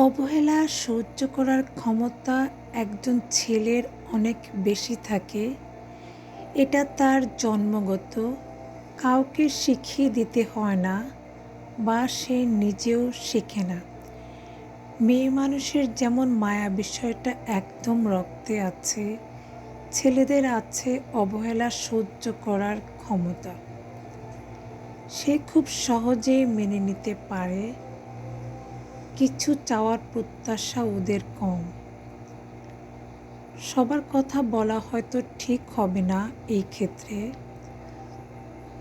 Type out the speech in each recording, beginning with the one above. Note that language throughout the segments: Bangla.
অবহেলা সহ্য করার ক্ষমতা একজন ছেলের অনেক বেশি থাকে। এটা তার জন্মগত। কাউকে শিখিয়ে দিতে হয় না বা সে নিজেও শেখে না। মেয়ে মানুষের যেমন মায়া বিষয়টা একদম রক্তে আছে, ছেলেদের আছে অবহেলা সহ্য করার ক্ষমতা। সে খুব সহজেই মেনে নিতে পারে। কিছু চাওয়ার প্রত্যাশা ওদের কম। সবার কথা বলা হয়তো ঠিক হবে না এই ক্ষেত্রে।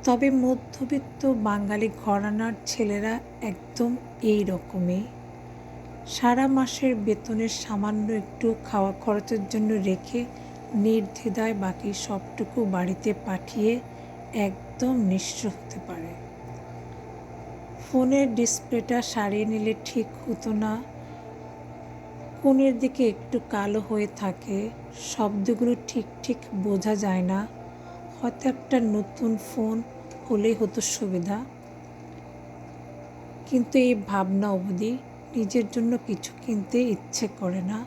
তবে মধ্যবিত্ত বাঙালি ঘরানার ছেলেরা একদম এই রকমই। সারা মাসের বেতনের সামান্য একটু খাওয়া খরচের জন্য রেখে নির্দ্বিধায় বাকি সবটুকু বাড়িতে পাঠিয়ে একদম নিঃস্ব হতে পারে। ফোনের ডিসপ্লেটা সারিয়ে নিলে ঠিক হতো না। কোণের দিকে একটু কালো হয়ে থাকে, শব্দগুলো ঠিক ঠিক বোঝা যায় না। হয়তো একটা নতুন ফোন হলেই হতো সুবিধা। কিন্তু এই ভাবনা অবধি নিজের জন্য কিছু কিনতে ইচ্ছে করে না।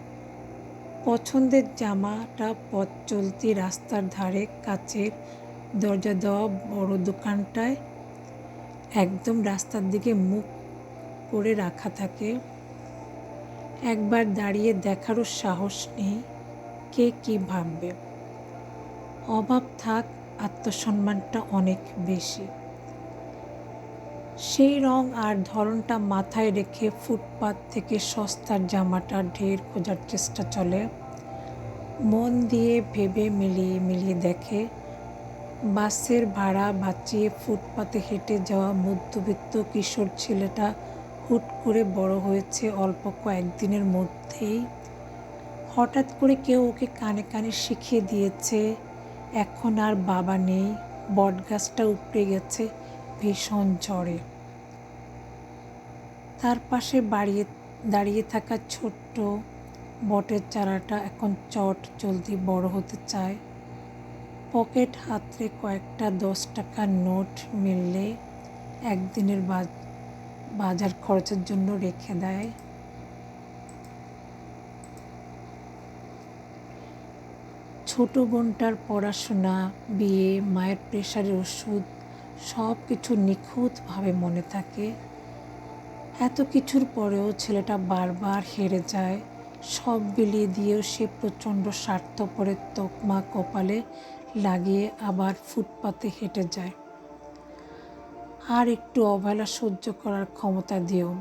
পছন্দের জামাটা পথ চলতি রাস্তার ধারে কাচের দরজা দেওয়া বড় দোকানটায় একদম রাস্তার দিকে মুখ করে রাখা থাকে। একবার দাঁড়িয়ে দেখারও সাহস নেই, কে কি ভাববে? অভাব থাক, আত্মসম্মানটা অনেক বেশি। সেই রং আর ধরনটা মাথায় রেখে ফুটপাত থেকে সস্তার জামাটা ঢের খোঁজার চেষ্টা চলে। মন দিয়ে ভেবে মিলিয়ে মিলিয়ে দেখে বাসের ভাড়া বাঁচিয়ে ফুটপাতে হেঁটে যাওয়া মধ্যবিত্ত কিশোর ছেলেটা হুট করে বড় হয়েছে অল্প কয়েকদিনের মধ্যেই। হঠাৎ করে কেউ ওকে কানে কানে শিখিয়ে দিয়েছে, এখন আর বাবা নেই, বটগাছটা উপড়ে গেছে ভীষণ ঝড়ে। তার পাশে বাড়িয়ে, দাঁড়িয়ে থাকা ছোট্ট বটের চারাটা এখন চট জলদি বড় হতে চায়। পকেট হাতরে কয়েকটা দশ টাকার নোট মিললে একদিনের বাজার খরচের জন্য রেখে দেয়। ছোট বোনটার পড়াশোনা, বিয়ে, মায়ের প্রেশারের ওষুধ সব কিছু নিখুঁতভাবে মনে থাকে। এত কিছুর পরেও ছেলেটা বারবার হেরে যায়। সব বিলিয়ে দিয়েও সে প্রচণ্ড স্বার্থপরের তকমা কপালে লাগিয়ে আবার ফুটপাতে হেঁটে যায়। আর একটু অবহেলা সহ্য করার ক্ষমতা দিও।